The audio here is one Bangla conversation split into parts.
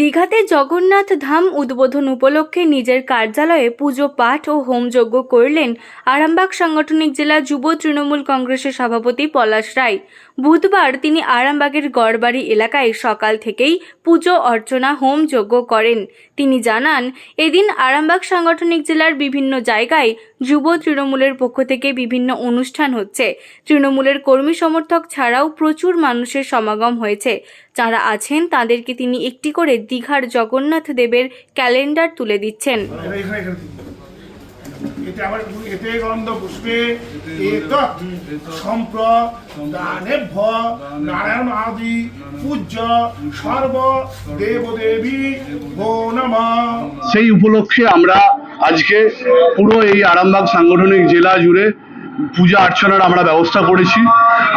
দীঘাতে জগন্নাথ ধাম উদ্বোধন উপলক্ষে নিজের কার্যালয়ে পুজো পাঠ ও হোমযজ্ঞ করলেন আরামবাগ সাংগঠনিক জেলা যুব তৃণমূল কংগ্রেসের সভাপতি পলাশ রায়। বুধবার তিনি আরামবাগের গড়বাড়ি এলাকায় সকাল থেকেই পুজো অর্চনা হোমযজ্ঞ করেন। তিনি জানান, এদিন আরামবাগ সাংগঠনিক জেলার বিভিন্ন জায়গায় যুব তৃণমূলের পক্ষ থেকে বিভিন্ন অনুষ্ঠান হচ্ছে। তৃণমূলের কর্মী সমর্থক ছাড়াও প্রচুর মানুষের সমাগম হয়েছে। যারা আছেন তাদেরকে তিনি একটি করে দীঘার জগন্নাথ দেবের ক্যালেন্ডার তুলে দিচ্ছেন এখানে এখানে এখানে দিন। এতে আবার এতে গন্ধ পুষ্পে এত সম্প্রদানেভ্য নারায়ণ আদি পূজ্য সর্ব দেবদেবী নমঃ সেই উপলক্ষে আমরা আজকে পুরো এই আরামবাগ সাংগঠনিক জেলা জুড়ে পূজা অর্চনার আমরা ব্যবস্থা করেছি।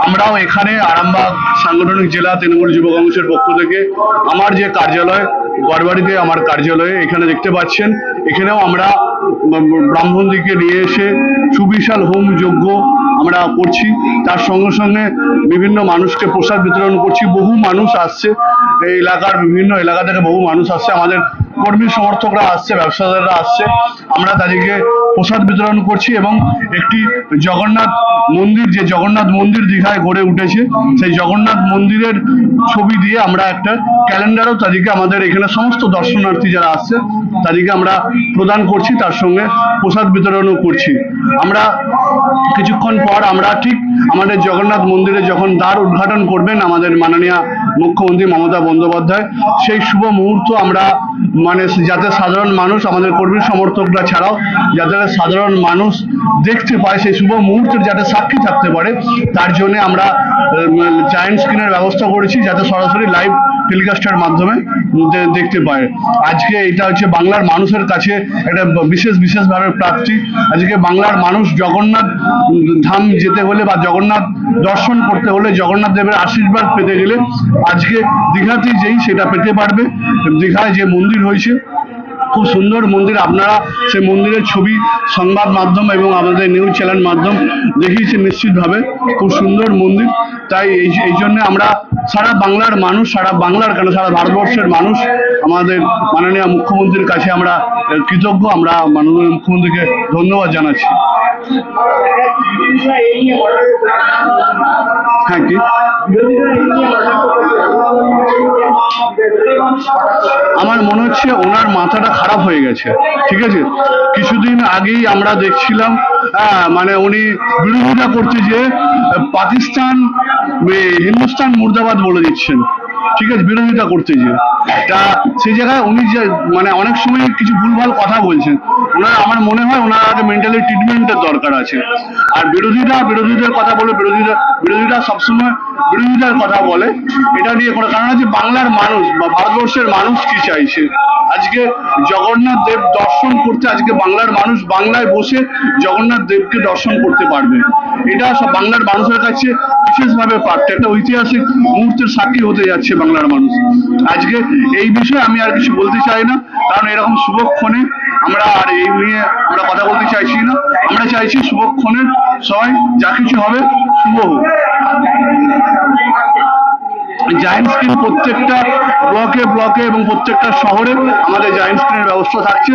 আমরাও এখানে আরামবাগ সাংগঠনিক জেলা তৃণমূল যুব কংগ্রেসের পক্ষ থেকে আমার যে কার্যালয়, গড়বাড়িতে আমার কার্যালয়ে এখানে দেখতে পাচ্ছেন। এখানেও আমরা ব্রাহ্মণদিকে নিয়ে এসে সুবিশাল হোম যজ্ঞ আমরা করছি। তার সঙ্গে সঙ্গে বিভিন্ন মানুষকে প্রসাদ বিতরণ করছি। বহু মানুষ আসছে। এই এলাকার বিভিন্ন এলাকা থেকে বহু মানুষ আসছে। আমাদের কর্মী সমর্থকরা আসছে, ব্যবসাদাররা আসছে। আমরা তাদেরকে প্রসাদ বিতরণ করছি এবং একটি জগন্নাথ মন্দির, যে জগন্নাথ মন্দির দীঘায় গড়ে উঠেছে, সেই জগন্নাথ মন্দিরের ছবি দিয়ে আমরা একটা ক্যালেন্ডারও তাদেরকে আমাদের এখানে সমস্ত দর্শনার্থী যারা আসছে, তাদেরকে আমরা প্রদান করছি, তার সঙ্গে প্রসাদ বিতরণও করছি। আমরা কিছুক্ষণ পর আমরা ঠিক আমাদের জগন্নাথ মন্দিরে যখন দ্বার উদ্ঘাটন করবেন আমাদের মাননীয় মুখ্যমন্ত্রী মমতা বন্দ্যোপাধ্যায়, সেই শুভ মুহূর্ত আমরা মানে যাতে সাধারণ মানুষ, আমাদের কর্মী সমর্থকরা ছাড়াও যাতে সাধারণ মানুষ দেখতে পায় সেই শুভ মুহূর্তের যাতে সাক্ষী থাকতে পারে, তার জন্য আমরা জায়েন্ট স্ক্রিনের ব্যবস্থা করেছি যাতে সরাসরি লাইভ টেলিকাস্টের মাধ্যমে দেখতে পায়। আজকে এটা হচ্ছে বাংলার মানুষের কাছে একটা বিশেষ, বিশেষভাবে প্রাপ্তি। আজকে বাংলার মানুষ জগন্নাথ ধাম যেতে হলে বা জগন্নাথ দর্শন করতে হলে জগন্নাথ দেবের আশীর্বাদ পেতে গেলে আজকে দীঘাতে যেই সেটা পেতে পারবে। দীঘায় যে মন্দির হয়েছে, খুব সুন্দর মন্দির। আপনারা সেই মন্দিরের ছবি, সংবাদ মাধ্যম এবং আমাদের নিউজ চ্যানেল মাধ্যম দেখিয়েছেন নিশ্চিতভাবে। খুব সুন্দর মন্দির। তাই এই জন্য আমরা সারা বাংলার মানুষ, সারা বাংলার কেন, সারা ভারতবর্ষের মানুষ আমাদের মাননীয় মুখ্যমন্ত্রীর কাছে আমরা কৃতজ্ঞ। আমরা মাননীয় মুখ্যমন্ত্রীকে ধন্যবাদ জানাচ্ছি। হ্যাঁ কি? আমার মনে হচ্ছে ওনার মাথাটা খারাপ হয়ে গেছে। ঠিক আছে? কিছুদিন আগেই আমরা দেখছিলাম মানে উনি বিরোধিতা করছে যে পাকিস্তান হিন্দুস্তান মুর্দাবাদ বলে দিচ্ছেন। ঠিক আছে, বিরোধিতা করতে যে তা সেই জায়গায় উনি যে মানে অনেক সময় কিছু ভুলভাল কথা বলছেন। ওনার, আমার মনে হয় ওনার আগে মেন্টালি ট্রিটমেন্টের দরকার আছে। আর বিরোধীরা বিরোধীদের কথা বলে, বিরোধীরা বিরোধীরা সবসময় বিরোধিতার কথা বলে। এটা নিয়ে কোনো কারণ আছে? বাংলার মানুষ বা ভারতবর্ষের মানুষ কি চাইছে? আজকে জগন্নাথ দেব দর্শন করতে, আজকে বাংলার মানুষ বাংলায় বসে জগন্নাথ দেবকে দর্শন করতে পারবে। এটা সব বাংলার মানুষের কাছে বিশেষভাবে প্রাপ্ত একটা ঐতিহাসিক মুহূর্তের সাক্ষী হতে যাচ্ছে বাংলার মানুষ। আজকে এই বিষয়ে আমি আর কিছু বলতে চাই না, কারণ এরকম শুভক্ষণে আমরা আর এই নিয়ে আমরা কথা বলতে চাইছি না। আমরা চাইছি শুভক্ষণের সবাই যা কিছু হবে শুভ হোক। জায়েন্ট স্ক্রিন প্রত্যেকটা ব্লকে ব্লকে এবং প্রত্যেকটা শহরে আমাদের জায়েন্ট স্ক্রিনের ব্যবস্থা থাকছে।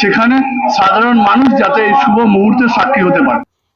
সেখানে সাধারণ মানুষ যাতে এই শুভ মুহূর্তের সাক্ষী হতে পারে।